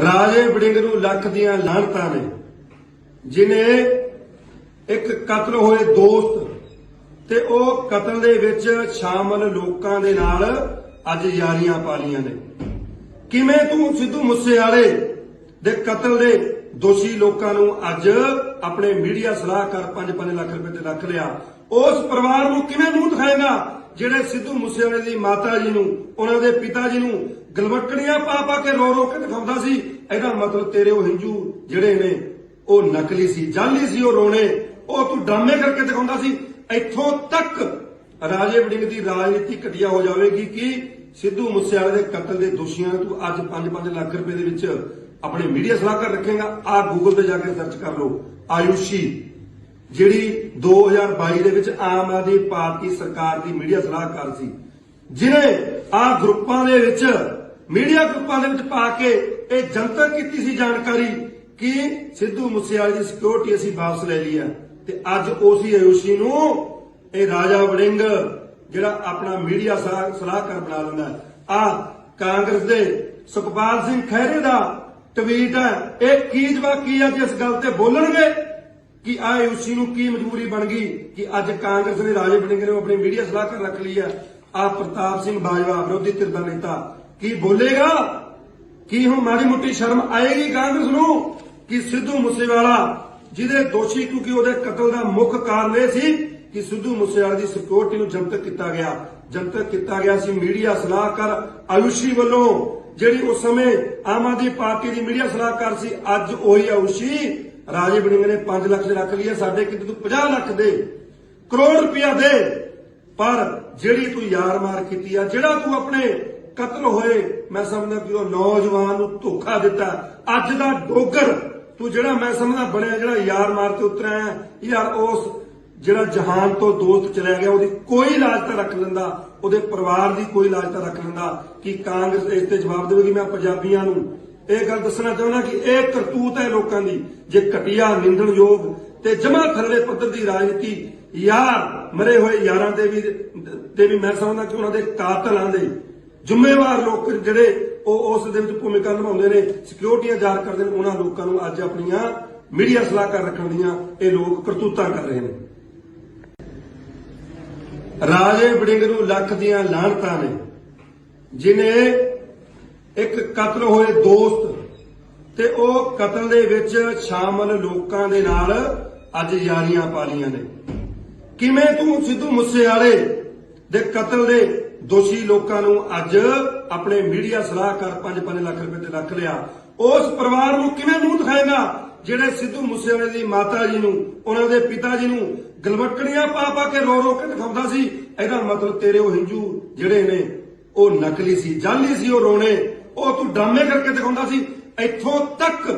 ਰਾਜੇ ਵੜਿੰਗ ਨੂੰ ਲੱਖ ਦੀਆਂ ਲਾਹਣਤਾਂ ਨੇ, ਜਿਨੇ ਇੱਕ ਕਤਲ ਹੋਏ ਦੋਸਤ ਤੇ ਉਹ ਕਤਲ ਦੇ ਵਿੱਚ ਸ਼ਾਮਲ ਲੋਕਾਂ ਦੇ ਨਾਲ ਅੱਜ ਯਾਰੀਆਂ ਪਾ ਨੇ। ਕਿਵੇਂ ਤੂੰ ਸਿੱਧੂ ਮੂਸੇਵਾਲੇ ਦੇ ਕਤਲ ਦੇ ਦੋਸ਼ੀ ਲੋਕਾਂ ਨੂੰ ਅੱਜ ਆਪਣੇ ਮੀਡੀਆ ਸਲਾਹਕਾਰ 5-5 ਲੱਖ ਰੁਪਏ ਤੇ ਰੱਖ ਲਿਆ, ਉਸ ਪਰਿਵਾਰ ਨੂੰ ਕਿਵੇਂ ਮੂੰਹ ਦਿਖਾਏਗਾ? ਜਿਹੜੇ ਸਿੱਧੂ ਮੂਸੇਵਾਲੇ ਦੀ ਮਾਤਾ ਜੀ ਨੂੰ, ਉਹਨਾਂ ਦੇ ਪਿਤਾ ਜੀ ਨੂੰ ਗਲਵਕੜੀਆਂ ਪਾ ਪਾ ਕੇ ਰੋ ਰੋ ਕੇ ਦਿਖਾਉਂਦਾ ਸੀ, ਇਹਦਾ ਮਤਲਬ ਤੇਰੇ ਉਹ ਹਿੰਦੂ ਜਿਹੜੇ ਨੇ, ਉਹ ਨਕਲੀ ਸੀ, ਜਾਲੀ ਸੀ ਉਹ ਰੋਣੇ, ਉਹ ਤੂੰ ਡਰਾਮੇ ਕਰਕੇ ਦਿਖਾਉਂਦਾ ਸੀ। ਇੱਥੋਂ ਤੱਕ ਰਾਜੇ ਵੜਿੰਗ ਦੀ ਰਾਜਨੀਤੀ ਘਟੀਆ ਹੋ ਜਾਵੇਗੀ ਕਿ ਸਿੱਧੂ ਮੂਸੇਵਾਲੇ ਦੇ ਕਤਲ ਦੇ ਦੋਸ਼ੀਆਂ ਨੂੰ ਤੂੰ ਅੱਜ 5-5 ਲੱਖ ਰੁਪਏ ਦੇ ਵਿੱਚ ਆਪਣੇ ਮੀਡੀਆ ਸਲਾਹਕਾਰ ਰੱਖੇਗਾ। ਆ ਗੂਗਲ ਤੇ ਜਾ ਕੇ ਸਰਚ ਕਰ ਲਓ, ਆਯੂਸ਼ੀ ਜਿਹੜੀ 2022 ਦੇ ਵਿੱਚ ਆਮ ਆਦਮੀ ਪਾਰਟੀ ਸਰਕਾਰ ਦੀ ਮੀਡੀਆ ਸਲਾਹਕਾਰ ਸੀ ਜਿਨੇ ਆ ਗਰੁੱਪਾਂ ਦੇ ਵਿੱਚ, ਮੀਡੀਆ ਗਰੁੱਪਾਂ ਦੇ ਵਿੱਚ ਪਾ ਕੇ ਇਹ ਜਨਤਕ ਕੀਤੀ ਸੀ ਜਾਣਕਾਰੀ ਕਿ ਸਿੱਧੂ ਮੂਸੇਵਾਲੇ ਦੀ ਸਿਕਿਉਰਿਟੀ ਅਸੀਂ ਵਾਪਸ ਲੈ ਲਈ ਹੈ ਤੇ ਅੱਜ ਉਸੇ ਆਯੂਸ਼ੀ ਨੂੰ ਇਹ ਰਾਜਾ ਵੜਿੰਗ ਜਿਹੜਾ ਆਪਣਾ ਮੀਡੀਆ ਸਲਾਹਕਾਰ ਬਣਾ ਲੈਂਦਾ। ਆ ਕਾਂਗਰਸ ਦੇ ਸੁਖਪਾਲ ਸਿੰਘ ਖਹਿਰੇ ਦਾ ਟਵੀਟ ਹੈ ਇਹ ਕੀ ਜਵਾਬ ਕੀ ਅੱਜ ਇਸ ਗੱਲ ਤੇ ਬੋਲਣਗੇ? ਕਿ ਆ ਨੂੰ ਕੀ ਮਜਬੂਰੀ ਬਣ ਗਈ ਕਿ ਅੱਜ ਕਾਂਗਰਸ ਨੇ ਰਾਜੇ ਵੜਿੰਗ ਨੇ ਆਪਣੀ ਮੀਡੀਆ ਸਲਾਹਕਾਰ ਰੱਖ ਲਈ ਹੈ ਆ ਪ੍ਰਤਾਪ ਸਿੰਘ ਬਾਜਵਾ ਵਿਰੋਧੀ ਧਿਰ ਦਾ ਨੇਤਾ। ਕੀ ਬੋਲੇਗਾ? ਕੀ ਹੁਣ ਮਾੜੀ ਮੁੱਟੀ ਸ਼ਰਮ ਆਏਗੀ ਕਾਂਗਰਸ ਨੂੰ ਕਿ ਸਿੱਧੂ ਮੂਸੇਵਾਲਾ, ਜਿਹਦੇ ਦੋਸ਼ੀ ਕਿਉਂਕਿ ਉਹਦੇ ਕਤਲ ਦਾ ਮੁੱਖ ਕਾਰਨ ਇਹ ਸੀ ਕਿ ਸਿੱਧੂ ਮੂਸੇਵਾਲੇ ਦੀ ਸਿਕਿਉਰਿਟੀ ਨੂੰ ਜਨਤਕ ਕੀਤਾ ਗਿਆ। ਜਨਤਕ ਕੀਤਾ ਗਿਆ ਸੀ ਮੀਡੀਆ ਸਲਾਹਕਾਰ ਆਯੁਸ਼ੀ ਵੱਲੋਂ, ਜਿਹੜੀ ਉਸ ਸਮੇਂ ਆਮ ਆਦਮੀ ਪਾਰਟੀ ਦੀ ਮੀਡੀਆ ਸਲਾਹਕਾਰ ਸੀ, ਅੱਜ ਉਹੀ ਆਯੁਸ਼ੀ ਰਾਜੇ ਵੜਿੰਗ ਨੇ 5 ਲੱਖ ਦੇ ਰੱਖ ਲਈ ਸਾਡੇ ਕਿਤੇ ਤੂੰ 50 ਲੱਖ ਦੇ ਕਰੋੜ ਰੁਪਇਆ ਦੇ। ਪਰ ਜਿਹੜੀ ਤੂੰ ਯਾਰ ਮਾਰ ਕੀਤੀ ਆ ਜਿਹੜਾ ਤੂੰ ਆਪਣੇ ਕਤਲ ਹੋਏ ਮੈਂ ਸਮਝਦਾ ਕਿ ਉਹ ਨੌਜਵਾਨ ਨੂੰ ਧੋਖਾ ਦਿੱਤਾ। ਅੱਜ ਦਾ ਡੋਗਰ ਤੂੰ ਜਿਹੜਾ ਮੈਂ ਸਮਝਦਾ ਬਣਿਆ ਜਿਹੜਾ ਯਾਰ ਮਾਰ ਕੇ ਉਤਰਿਆ ਹੈ, ਯਾਰ ਉਸ ਜਿਹੜਾ ਜਹਾਨ ਤੋਂ ਦੋਸਤ ਚਲਿਆ ਗਿਆ ਉਹਦੀ ਕੋਈ ਇਲਾਜ ਤਾਂ ਰੱਖ ਲੈਂਦਾ ਉਹਦੇ ਪਰਿਵਾਰ ਦੀ ਕੋਈ ਇਲਾਜ ਤਾਂ ਰੱਖ ਲੈਂਦਾ ਕਿ ਕਾਂਗਰਸ ਇਸ ਤੇ ਜਵਾਬ ਦੇਵੇਗੀ ਮੈਂ ਪੰਜਾਬੀਆਂ ਨੂੰ ਇਹ ਗੱਲ ਦੱਸਣਾ ਚਾਹੁੰਦਾ ਕਿ ਇਹ ਕਰਤੂਤ ਹੈ ਲੋਕਾਂ ਦੀ। ਜੇ ਘਟੀਆ ਨਿੰਦਣਯੋਗ ਤੇ ਜਮਾ ਥੱਲੇ ਪੱਧਰ ਦੀ ਰਾਜਨੀਤੀ ਯਾਰ ਮਰੇ ਹੋਏ ਯਾਰਾਂ ਦੇ ਵੀ ਤੇ ਵੀ ਮੈਂ ਸਮਝਦਾ ਕਿ ਉਹਨਾਂ ਦੇ ਕਾਤਲਾਂ ਦੇ ਜ਼ਿੰਮੇਵਾਰ ਲੋਕ ਜਿਹੜੇ ਉਹ ਉਸ ਦੇ ਵਿੱਚ ਭੂਮਿਕਾ ਨਿਭਾਉਂਦੇ ਨੇ ਸਿਕਿਉਰਿਟੀਆਂ ਜ਼ਾਹਰ ਕਰਦੇ ਨੇ, ਉਹਨਾਂ ਲੋਕਾਂ ਨੂੰ ਅੱਜ ਆਪਣੀਆਂ ਮੀਡੀਆ ਸਲਾਹਕਾਰ ਰੱਖਣ ਦੀਆਂ ਇਹ ਲੋਕ ਕਰਤੂਤਾਂ ਕਰ ਰਹੇ ਨੇ। ਰਾਜੇ ਵੜਿੰਗ ਨੂੰ ਲੱਖ ਦੀਆਂ ਲਾਹਣਤਾਂ ਨੇ, ਜਿਨੇ ਇੱਕ ਕਤਲ ਹੋਏ ਦੋਸਤ ਤੇ ਉਹ ਕਤਲ ਦੇ ਵਿੱਚ ਸ਼ਾਮਲ ਲੋਕਾਂ ਦੇ ਨਾਲ ਅੱਜ ਯਾਰੀਆਂ ਪਾ ਨੇ। ਕਿਵੇਂ ਤੂੰ ਸਿੱਧੂ ਮੂਸੇਵਾਲੇ ਦੇ ਕਤਲ ਦੇ ਦੋਸ਼ੀ ਲੋਕਾਂ ਨੂੰ ਅੱਜ ਆਪਣੇ ਮੀਡੀਆ ਸਲਾਹਕਾਰ 5-5 ਲੱਖ ਰੁਪਏ ਤੇ ਰੱਖ ਲਿਆ, ਉਸ ਪਰਿਵਾਰ ਨੂੰ ਕਿਵੇਂ ਮੂੰਹ ਦਿਖਾਏਗਾ ਜਿਹੜੇ ਸਿੱਧੂ ਮੂਸੇਵਾਲੇ ਦੀ ਮਾਤਾ ਜੀ ਨੂੰ, ਉਹਨਾਂ ਦੇ ਪਿਤਾ ਜੀ ਨੂੰ ਗਲਵਕੜੀਆਂ ਪਾ ਪਾ ਕੇ ਰੋ ਰੋ ਕੇ ਦਿਖਾਉਂਦਾ ਸੀ? ਇਹਦਾ ਮਤਲਬ ਤੇਰੇ ਉਹ ਹਿੰਜੂ ਜਿਹੜੇ ਨੇ, ਉਹ ਨਕਲੀ ਸੀ, ਜਾਲੀ ਸੀ, ਉਹ ਰੋਣੇ। ਉਹ ਤੂੰ ਡਰਾਮੇ ਕਰਕੇ ਦਿਖਾਉਂਦਾ ਸੀ। ਇੱਥੋਂ ਤੱਕ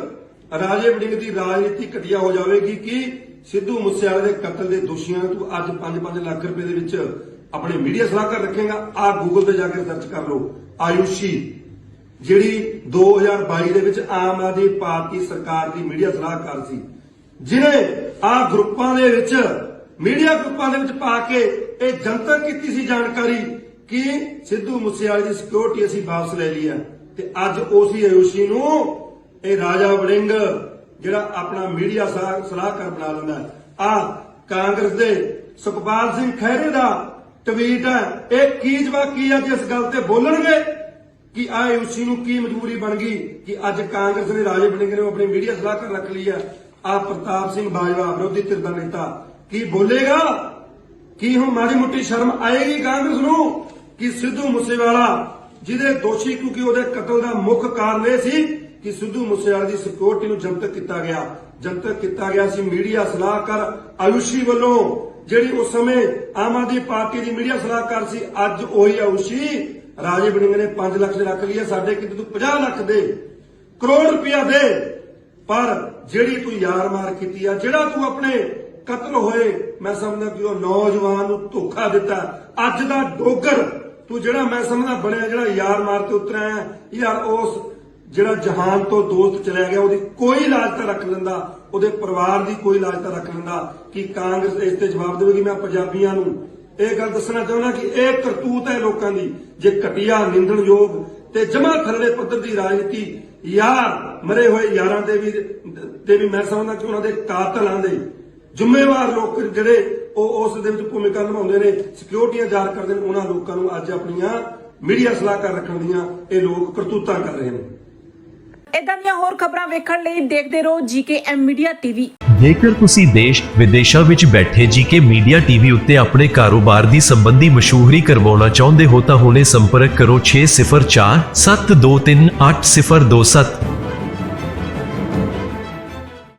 ਰਾਜੇ ਵੜਿੰਗ ਦੀ ਰਾਜਨੀਤੀ ਘਟੀਆ ਹੋ ਜਾਵੇਗੀ ਕਿ ਸਿੱਧੂ ਮੂਸੇਵਾਲੇ ਦੇ ਕਤਲ ਦੇ ਦੋਸ਼ੀਆਂ ਨੂੰ ਤੂੰ ਅੱਜ 5-5 ਲੱਖ ਰੁਪਏ ਦੇ ਵਿੱਚ ਆਪਣੇ ਮੀਡੀਆ ਸਲਾਹਕਾਰ ਰੱਖੇਗਾ। ਆ ਗੂਗਲ ਤੇ ਜਾ ਕੇ ਸਰਚ ਕਰ ਲਓ। ਆਯੂਸ਼ੀ, ਜਿਹੜੀ 2022 ਦੇ ਵਿੱਚ ਆਮ ਆਦਮੀ ਪਾਰਟੀ ਸਰਕਾਰ ਦੀ ਮੀਡੀਆ ਸਲਾਹਕਾਰ ਸੀ ਜਿਨੇ ਆ ਗਰੁੱਪਾਂ ਦੇ ਵਿੱਚ, ਮੀਡੀਆ ਗਰੁੱਪਾਂ ਦੇ ਵਿੱਚ ਪਾ ਕੇ ਇਹ ਜਨਤਕ ਕੀਤੀ ਸੀ ਜਾਣਕਾਰੀ ਕਿ ਸਿੱਧੂ ਮੂਸੇਵਾਲੇ ਦੀ ਸਿਕਿਉਰਿਟੀ ਅਸੀਂ ਵਾਪਸ ਲੈ ਲਈ ਹੈ। ਤੇ ਅੱਜ ਉਸੇ ਆਯੂਸ਼ੀ ਨੂੰ ਇਹ ਰਾਜਾ ਵੜਿੰਗ, ਜਿਹੜਾ ਆਪਣਾ ਮੀਡੀਆ ਸਲਾਹਕਾਰ ਬਣਾ ਲੈਂਦਾ ਆ ਕਾਂਗਰਸ ਦੇ ਸੁਖਪਾਲ ਸਿੰਘ ਖਹਿਰੇ ਦਾ ਟਵੀਟ ਹੈ। ਇਹ ਕੀ ਜਵਾਬ ਅੱਜ ਇਸ ਗੱਲ ਤੇ ਬੋਲਣਗੇ ਕਿ ਆ ਯੂਸੀ ਨੂੰ ਕੀ ਮਜਬੂਰੀ ਬਣ ਗਈ ਕਿ ਅੱਜ ਕਾਂਗਰਸ ਨੇ ਰਾਜੇ ਵੜਿੰਗ ਨੇ ਆਪਣੀ ਮੀਡੀਆ ਸਲਾਹਕਾਰ ਰੱਖ ਲਈ ਹੈ। ਆ ਪ੍ਰਤਾਪ ਸਿੰਘ ਬਾਜਵਾ ਵਿਰੋਧੀ ਧਿਰ ਦਾ ਨੇਤਾ ਕੀ ਬੋਲੇਗਾ? ਕੀ ਹੁਣ ਮਾੜੀ ਮੁੱਟੀ ਸ਼ਰਮ ਆਏਗੀ ਕਾਂਗਰਸ ਨੂੰ ਕਿ ਸਿੱਧੂ ਮੂਸੇਵਾਲਾ ਜਿਹਦੇ ਦੋਸ਼ੀ ਕਿਉਂਕਿ ਉਹਦੇ ਕਤਲ ਦਾ ਮੁੱਖ ਕਾਰਨ ਇਹ ਸੀ ਕਿ ਸਿੱਧੂ ਮੂਸੇਵਾਲੇ ਦੀ ਸਿਕਿਉਰਿਟੀ ਨੂੰ ਜਨਤਕ ਕੀਤਾ ਗਿਆ। ਜਨਤਕ ਕੀਤਾ ਗਿਆ ਸੀ ਮੀਡੀਆ ਸਲਾਹਕਾਰ ਆਯੁਸ਼ੀ ਵੱਲੋਂ, ਜਿਹੜੀ ਉਸ ਸਮੇਂ ਆਮ ਆਦਮੀ ਪਾਰਟੀ ਦੀ ਮੀਡੀਆ ਸਲਾਹਕਾਰ ਸੀ, ਅੱਜ ਉਹੀ ਆਯੁਸ਼ੀ ਰਾਜੇ ਵੜਿੰਗ ਨੇ 5 ਲੱਖ ਦੇ ਰੱਖ ਲਈ ਸਾਡੇ ਕਿਤੇ ਤੂੰ 50 ਲੱਖ ਦੇ, ਕਰੋੜ ਰੁਪਇਆ ਦੇ। ਪਰ ਜਿਹੜੀ ਤੂੰ ਯਾਰ ਮਾਰ ਕੀਤੀ ਆ, ਜਿਹੜਾ ਤੂੰ ਆਪਣੇ ਕਤਲ ਹੋਏ, ਮੈਂ ਸਮਝਦਾ ਕਿ ਉਹ ਨੌਜਵਾਨ ਨੂੰ ਧੋਖਾ ਦਿੱਤਾ। ਅੱਜ ਦਾ ਡੋਗਰ ਤੂੰ ਜਿਹੜਾ ਮੈਂ ਸਮਝਦਾ ਬਣਿਆ ਜਿਹੜਾ ਯਾਰ ਮਾਰ ਕੇ ਉਤਰਿਆ ਯਾਰ ਉਸ ਜਿਹੜਾ ਜਹਾਨ ਤੋਂ ਦੋਸਤ ਚਲਿਆ ਗਿਆ, ਉਹਦੀ ਕੋਈ ਇਲਾਜ ਰੱਖ ਲੈਂਦਾ, ਉਹਦੇ ਪਰਿਵਾਰ ਦੀ ਕੋਈ ਇਲਾਜ ਰੱਖ ਲੈਂਦਾ ਕਿ ਕਾਂਗਰਸ ਇਸ ਤੇ ਜਵਾਬ ਦੇਵੇਗੀ। ਮੈਂ ਪੰਜਾਬੀਆਂ ਨੂੰ ਇਹ ਗੱਲ ਦੱਸਣਾ ਚਾਹੁੰਦਾ ਕਿ ਇਹ ਕਰਤੂਤ ਹੈ ਲੋਕਾਂ ਦੀ, ਜੇ ਘਟੀਆ ਨਿੰਦਣਯੋਗ ਤੇ ਜਮਾ ਥੱਲੇ ਪੱਧਰ ਦੀ ਰਾਜਨੀਤੀ, ਯਾਰ ਮਰੇ ਹੋਏ ਯਾਰਾਂ ਦੇ ਵੀ ਤੇ ਵੀ ਮੈਂ ਸਮਝਦਾ ਕਿ ਉਹਨਾਂ ਦੇ ਕਾਤਲਾਂ ਦੇ ਜ਼ਿੰਮੇਵਾਰ ਲੋਕ ਜਿਹੜੇ ਉਹ ਉਸ ਦੇ ਵਿੱਚ ਭੂਮਿਕਾ ਨਿਭਾਉਂਦੇ ਨੇ ਸਿਕਿਉਰਟੀਆਂ ਜਾਰ ਕਰਦੇ ਨੇ ਉਹਨਾਂ ਲੋਕਾਂ ਨੂੰ ਅੱਜ ਆਪਣੀਆਂ ਮੀਡੀਆ ਸਲਾਹਕਾਰ ਰੱਖਣ ਦੀਆਂ ਇਹ ਲੋਕ ਕਰਤੂਤਾਂ ਕਰ ਰਹੇ ਨੇ। ਇਦਾਂ ਦੀਆਂ ਹੋਰ ਖਬਰਾਂ ਵੇਖਣ ਲਈ ਦੇਖਦੇ ਰਹੋ ਜੀਕੇਐਮ ਮੀਡੀਆ ਟੀਵੀ। ਜੇਕਰ ਤੁਸੀਂ ਦੇਸ਼ ਵਿਦੇਸ਼ਾਂ ਵਿੱਚ ਬੈਠੇ ਜੀਕੇ ਮੀਡੀਆ ਟੀਵੀ ਉੱਤੇ ਆਪਣੇ ਕਾਰੋਬਾਰ ਦੀ ਸੰਬੰਧੀ ਮਸ਼ਹੂਰੀ ਕਰਵਾਉਣਾ ਚਾਹੁੰਦੇ ਹੋ ਤਾਂ ਹੁਣੇ ਸੰਪਰਕ ਕਰੋ 604 723 8027